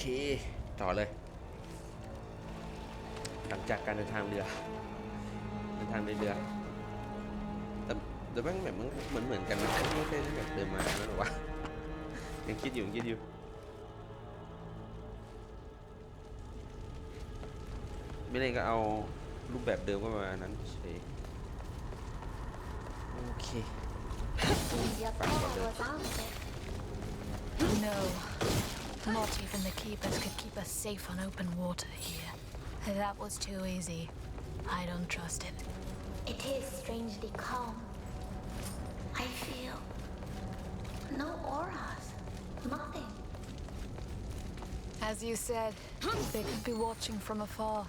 เค ต่อเลย หลังจากการเดินทางเรือเดินทางในเรือ แต่แต่แม่งแบบมันเหมือนเหมือนกันนะไม่ใช่แบบเดินมาแล้วหรอวะยังคิดอยู่ยังคิดอยู่ไม่ได้ก็เอารูปแบบเดิมก็ประมาณนั้นเฉยโอเค Your power was out there. No. Not even the keepers could keep us safe on open water here. That was too easy. I don't trust it. It is strangely calm. I feel no auras, nothing. As you said, they could be watching from afar.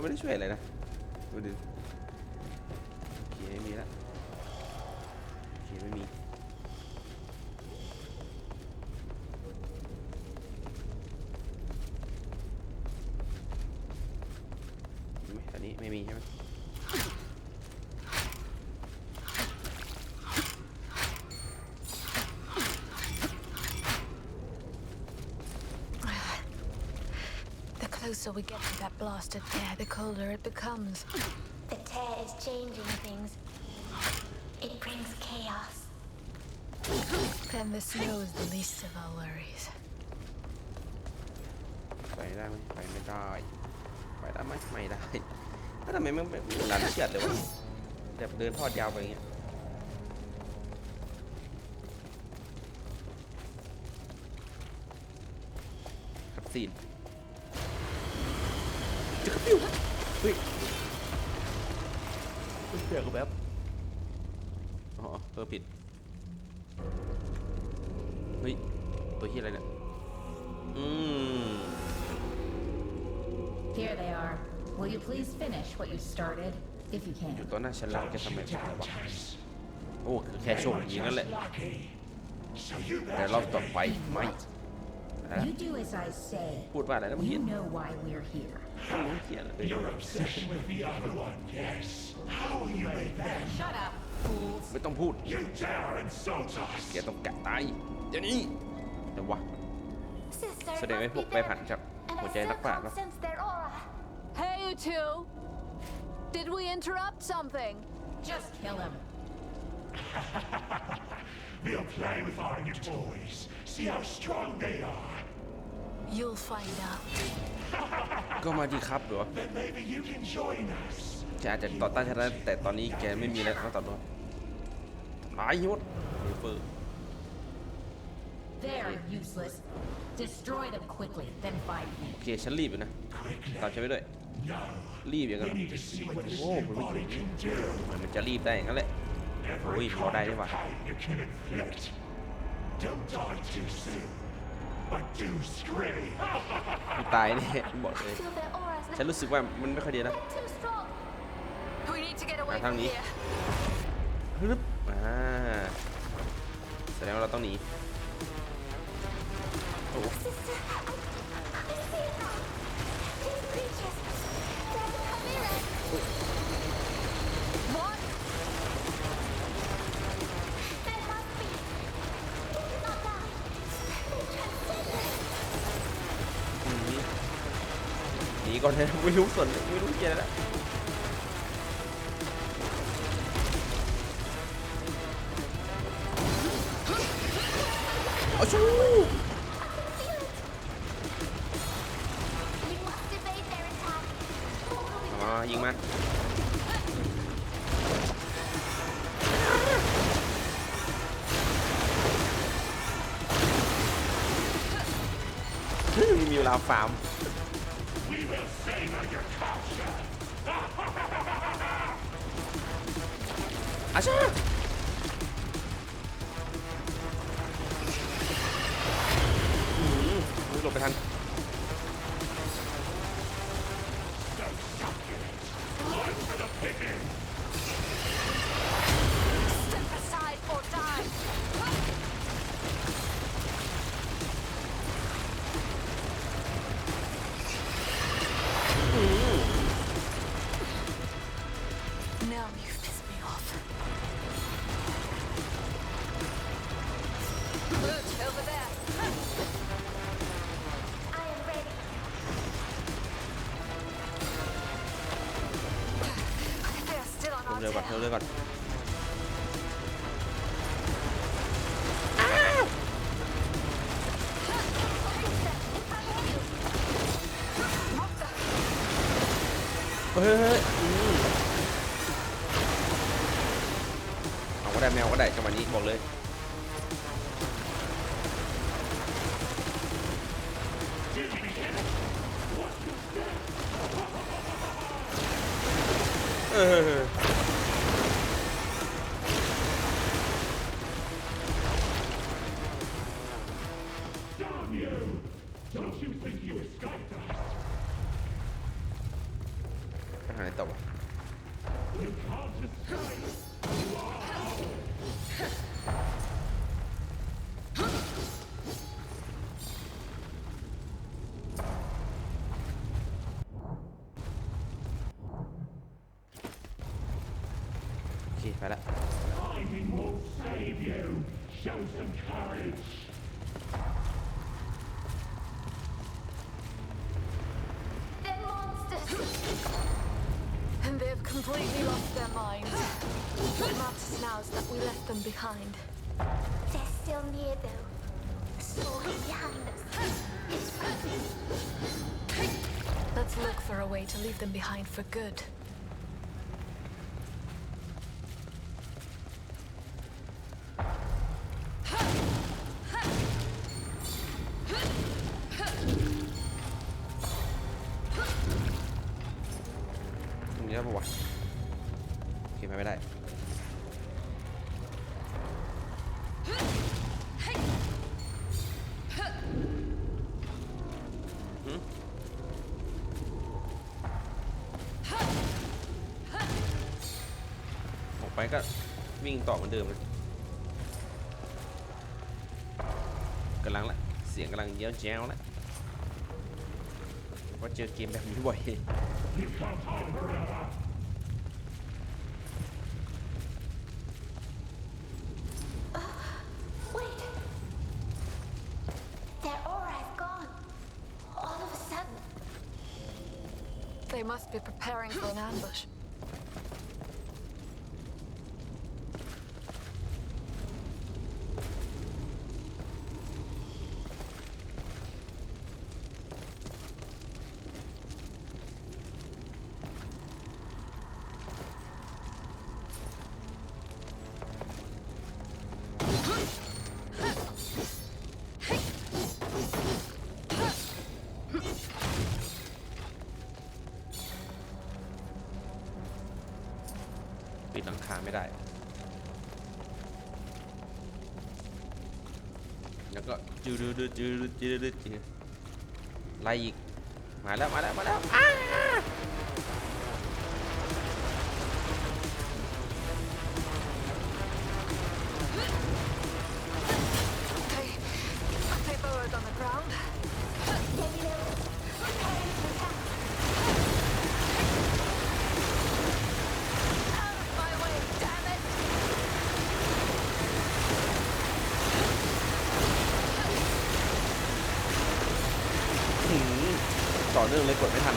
ก็ไม่ได้ช่วยอะไรนะ ดูดิ closer we get to that blasted tear, the colder it becomes. The tear is changing things. It brings chaos. Then the snow is the least of our worries. ไปได้ไหมไปไม่ได้ ไปได้ไหมไม่ได้ถ้าวทำไมมันแบบหลานเฉียดเลยวะแบบเดินทอดยาวไปอย่างเงี้ยคัดซีนจะกระปิ้ว เฮ้ยเฮ้ยเสียกูแบบอ๋อเออผิด เฮ้ย ตัวที่อะไรเนี่ย อืม Here they are. Will you please finish what you started, if you อยู่ตัวหน้าฉันแล้วแกทำไมเป็นไรวะโอ้คือแค่โชคดีนั่นแหละ แต่รอบต่อไปไม่ You do as I say. พูดว่าอะไรนะเมื่อกี้ You know why we're here. ไม่รู้เขียนเลย Your obsession with the other one, yes. How will you make that? Shut up, fools. ไม่ต้องพูด You dare insult us! แกต้องแกะตายเดี๋ยวนี้เดี๋ยววะ Sister แสดงให้ must พวก be ไป dead, ผ่านจาก and หัว I ใจ still นักปราชญ์ can't ปะ sense their aura. Hey, you two! Did we interrupt something? Just kill him. We'll play with our new toys. See how strong they are. You'll find out. ก็มาดีครับเหรอ Then maybe you can join us. แกอาจจะต่อต้านฉันได้แต่ตอนนี้แกไม่มีอะไรต้องต่อต้านหายยุดเฟอร์ They're useless. Destroy them quickly, then fight me. โอเคฉันรีบอยู่นะ Quickly. ตามฉันไปด้วย No. รีบอย่างนั้น We need to see what this Whoa, new but we body can- can do. มันจะรีบได้อย่างนั้นแหละ Every Ui, khó đây đấy kind bà. of pain it can inflict. Don't die too soon. ตายแน่กูบอกเลยฉันรู้สึกว่ามันไม่ค่อยดีนะมาทางนี้ฮึบอ่าแสดงว่าเราต้องหนีโอ้ นีก่อนนะไม่รู้ส่วนไม่รู้เกียร์แล้วเอาชูมายิงมั้ยมีเวลาฟาร์ม อาชาอืมหลบไปทัน เรือก่อนเรือเรือก่อนเฮ้ยเฮ้ยอืมเอาก็ได้แมวก็ได้จังหวะนี้บอกเลย ไปทา completely lost their minds. What matters now is that we left them behind. They're still near though. Slowly behind us. It's frightening. Let's look for a way to leave them behind for good. นี้ได้ปะวะโอเคไปไม่ได้ออกไปก็วิ่งต่อเหมือนเดิมเลยกำลังละเสียงกำลังเย้ยวแจ้วละว่าเจอเกมแบบนี้บ่อย must be preparing for an ambush. ไม่ได้ แล้วก็จืดจืดจืดจืดจืดไล่อีก มาแล้ว มาแล้ว มาแล้ว เนื่องเลยกดไม่ทัน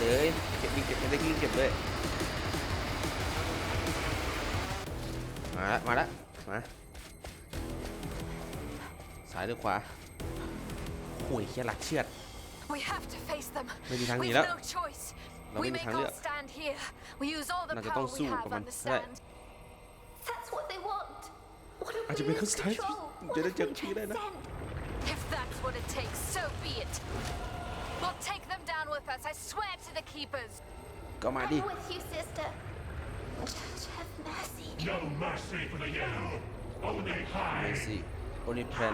เอ้ยเก็บดิเก็บไม่ได้กินเก็บเลยมาละมาละมาซ้ายหรือขวาโอ้ยเฮียหลักเชือด We have to face them. ไม่มีทางหนี We've แล้ว no choice. เราไม่ We มี make ทางเลือก our stand here. We use all the น่าจะ power ต้อง we สู้ have กับมัน on the ได้ stand. That's what they want. What if อาจจะ we เป็น lose ครั้งสุดท้ายที่ control? จะได้ What เจอ if we ทีได้นะ transcend? If that's what it takes, so be it. We'll take them down with us. I swear to the keepers. ก็มาดิ I'm with you, sister. Just have mercy. No mercy for the yellow. Only เม high. ซี่โอลิแพน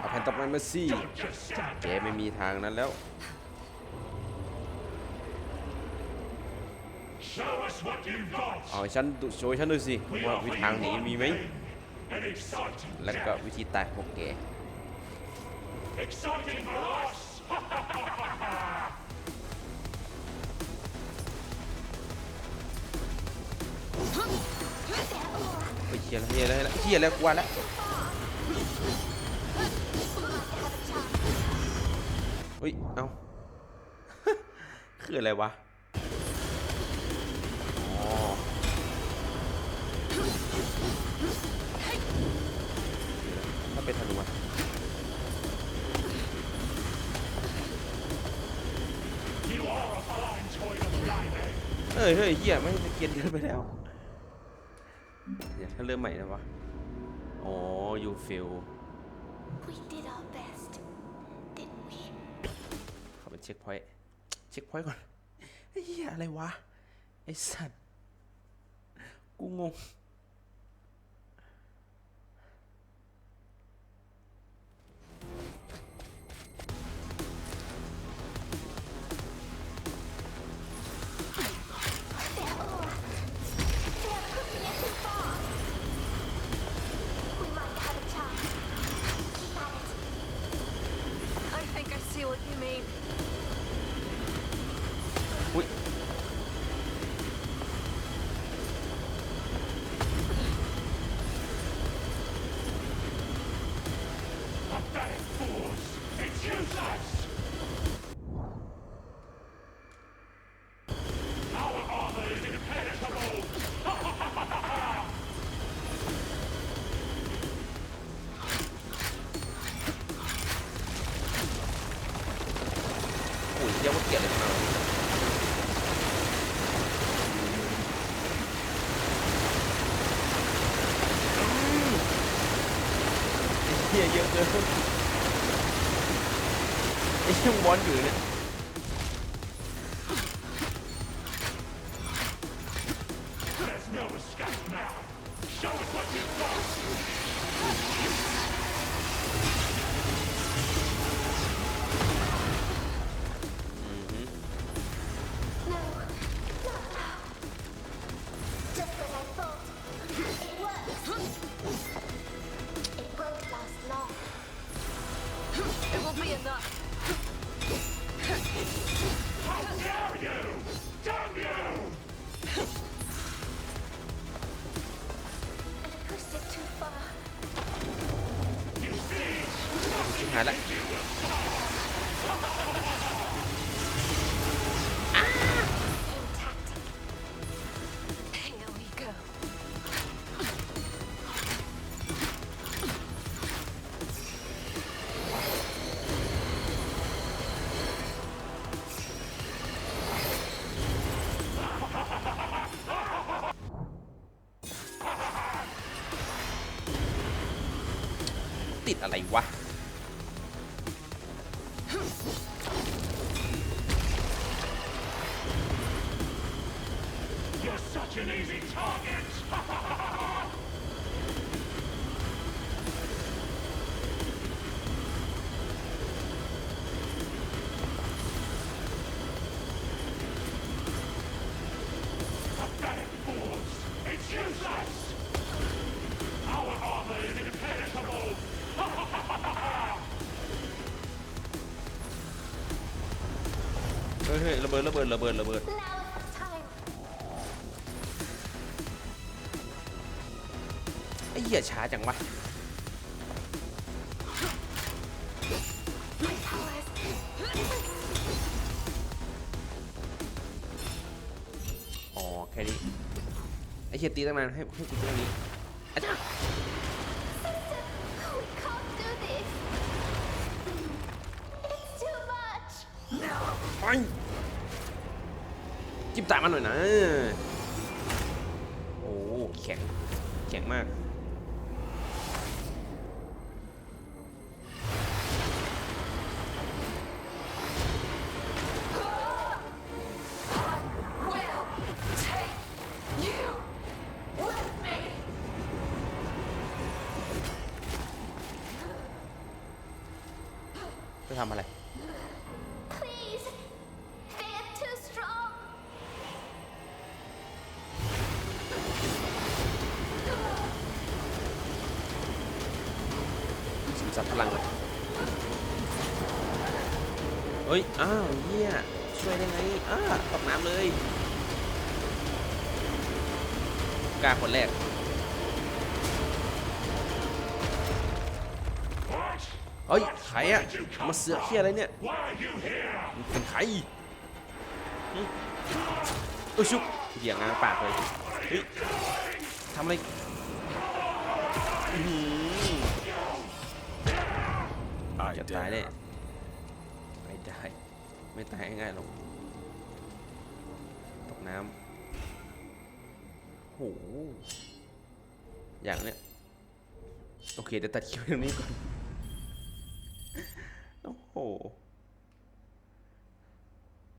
เอาแพนต่อไปเมซี่ Don't just stand แก there. ไม่มีทางนั้นแล้ว Show us what you've got. เอาให้ฉันดูโชว์ให้ฉันดูสิ We ว่า are วิธีทางหนีมีไหม An exciting แล้วก็ death. วิธีตายของแก Exciting for us. ไปเชียแล้วเชียแล้วเชียแล้วกลัวแล้วเฮ้ย เอาคืออะไรวะอ๋อถ้าเป็นธนูอะ You are a fine toy of diving. เอ้ยเฮ้ยเฮียไม่งเกียนเกินไปแล้วเดี๋ยวถ้าเริ่มใหม่นะวะอ๋อ you fail We did our best, didn't we? เข้าไปเช็คพอยต์เช็คพอยต์ก่อนไอ้เหี้ยอะไรวะ ไอ้สัตว์ กูงง We ไอ้อลอยู่เนี่ย หายละติดอะไรวะ ฮ้ยเฮ้ยระเบิดระเบิดระเบิดระเบิด Now is the time. ไอ้เหี้ยช้าจังวะ My powers. อ๋อแค่นี้ไอ้เหี้ยตีตั้งนานให้ให้กูตีตรงนี้อาจารย์ We can't do this. It's too much. ไป จิ้มตามันหน่อยนะ โอ้ แข็ง แข็งมาก ลังเฮ้ย อ้าวเฮียช่วยได้ไงอ้าตกน้ำเลยกล้าคนแรกเฮ้ยใครอะมาเสือกเฮียอะไรเนี่ยมึงเป็นใครอุ้ยชุบเหยียงงางปากเลยเฮ้ยทำอะไร จะตายแน่ไม่ได้ไม่ตายง่ายๆหรอกตกน้ำโหอย่างเนี้ยโอเคเดี๋ยวตัดคิวตรงนี้ก่อนโอ้โห